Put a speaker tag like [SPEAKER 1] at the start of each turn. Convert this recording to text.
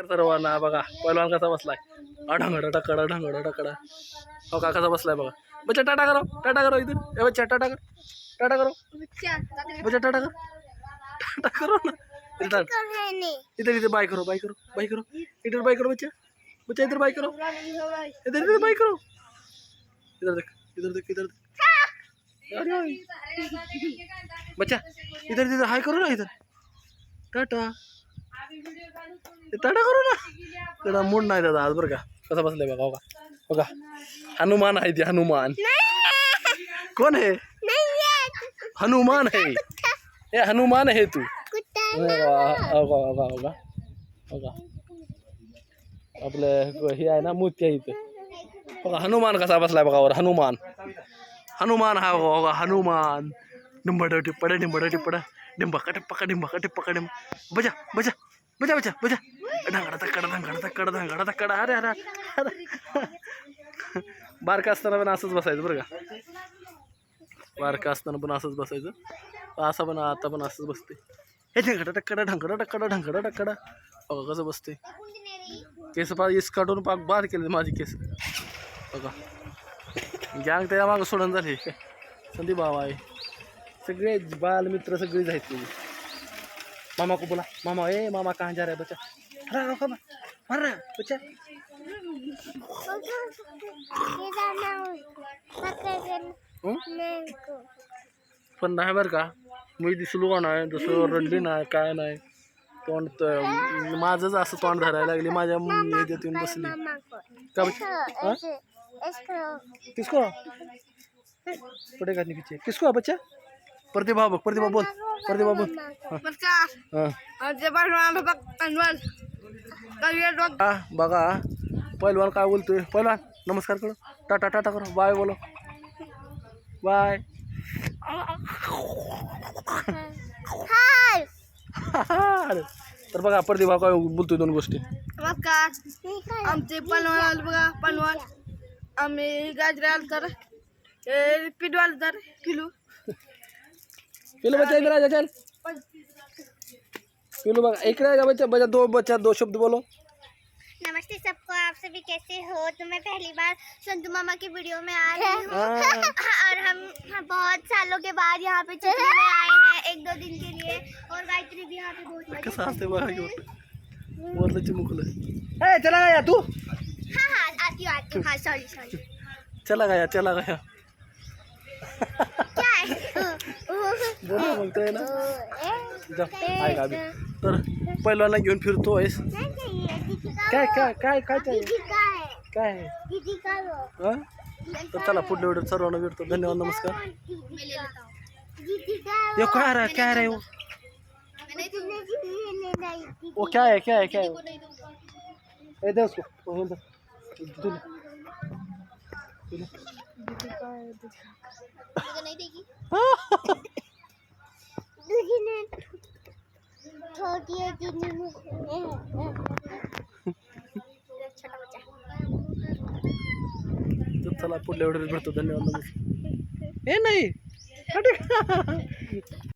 [SPEAKER 1] नमस्कार सर्वांना. बघा पहिलवान कसा बसलाय? अढंगड टकडा ढंगड टकडा हो का कसा बसलाय बघा. बच्चा टाटा करो टाटा करो इधर ए बच्चा टाटा कर टाटा करो. बच्चा टाटा कर. टाटा करो. ना. इधर इधर बाय करो बाय करो बाय करो. इधर बाय करो बच्चा. बच्चा इधर बाय करो. इधर इधर बाय करो. इधर देख इधर देख इधर देख। बच्चा इधर इधर हाय करो ना इधर. टाटा. तडा करू ना. तडा मूड नाही दादा आज बर का. कसा बसलाय बघा हो बघा बघा हो हनुमान आहे ते हनुमान. कोण आहे? हनुमान आहे. हे हनुमान आहे तू. आपले बघा हो आपलं हे आहे ना मूर्ती आहे इथे. बघा हनुमान कसा बसलाय बघा वर हनुमान. हनुमान हा बघा बघा हनुमान. डिंबड टिप्पड डिंबड टिप्पड डवटी पडा डिंबा कटे डिंब बजा बजा. बजा बजा बजा. ढंगडा तक्कडा धंगडा तक्कडा धंगडा तक्कडा अरे अरे अरे. बारका असताना पण असंच बसायचं बरं का. बारका असताना पण असंच बसायचं. असं पण आता पण असंच बसते हे ढंगडा टक्कडा ढंगडा टक्कडा ढंगडा टक्कडा बघा कसं बसते केस पा इस काढून पाक बाद केले माझी केस. बघा. गँग त्याच्या मागं सोडून झाले. संदीप बाबा आहे. सगळे बालमित्र सगळे सगळेच आहेत तुझे मामा को बोला मामा ए मामा कहाँ जा रहा है बच्चा अरे रुको ना मार रहा है बच्चा? पण नाही बरं का मी दिसलो नाही जसं रडली नाही काय नाही तोंड त- माझंच असं तोंड धरायला लागली माझ्या येऊन बसली का बच्चा? किसको नहीं पीछे किसको बच्चा प्रतिभा बघ प्रतिभा बोल प्रतिभा बोल. हाँ. हा बघा. पहिलवान काय बोलतोय? पहिलवान नमस्कार करो. टाटा टाटा करो. बाय बोलो. बाय. तर बघा प्रतिभा काय बोलतोय दोन गोष्टी.
[SPEAKER 2] नमस्कार. आमचे पनवाल आले बघा पनवाल आम्ही गाजरे तर पिडवाल तर किलो.
[SPEAKER 1] पिलू बच्चा इधर आ जा चल। पिलू बघा इकडे आ जा बच्चा बच्चा दो बच्चा दो शब्द बोलो।
[SPEAKER 3] नमस्ते सबको आप सभी कैसे हो? तो मैं पहली बार संतू मामा की वीडियो में आ रही हूँ।
[SPEAKER 1] हाँ।
[SPEAKER 3] और हम बहुत सालों के बाद यहाँ पे में आए हैं एक दो दिन के लिए। और गायत्री भी यहाँ पे बहुत
[SPEAKER 1] वरलं चिमुकलं ए चला गया तू?
[SPEAKER 3] हाँ हाँ आती हूँ आती हूँ। हाँ सॉरी सॉरी
[SPEAKER 1] चला गया चला गया
[SPEAKER 3] क्या है
[SPEAKER 1] बोला मग ते ना जा अभि। तर घेऊन काय। काय काय काय
[SPEAKER 3] है
[SPEAKER 1] काय आहे
[SPEAKER 3] दीदी का
[SPEAKER 1] हा? तर चला पुढल्या व्हिडिओ सर्वांना भेटतो. धन्यवाद नमस्कार.
[SPEAKER 3] हूँ
[SPEAKER 1] ये क्या है क्या है रे वो
[SPEAKER 3] तुमने जी ये लेना है
[SPEAKER 1] वो क्या है क्या है क्या है? वो? ए दे उसको। वो दे। दे ले। दे ले।
[SPEAKER 3] नहीं देगी दीदी ने छोटी है दीदी ने छोटा बच्चा
[SPEAKER 1] तर चला पुढल्या व्हिडिओ भेटतो धन्यवाद नमस्कार हे नाही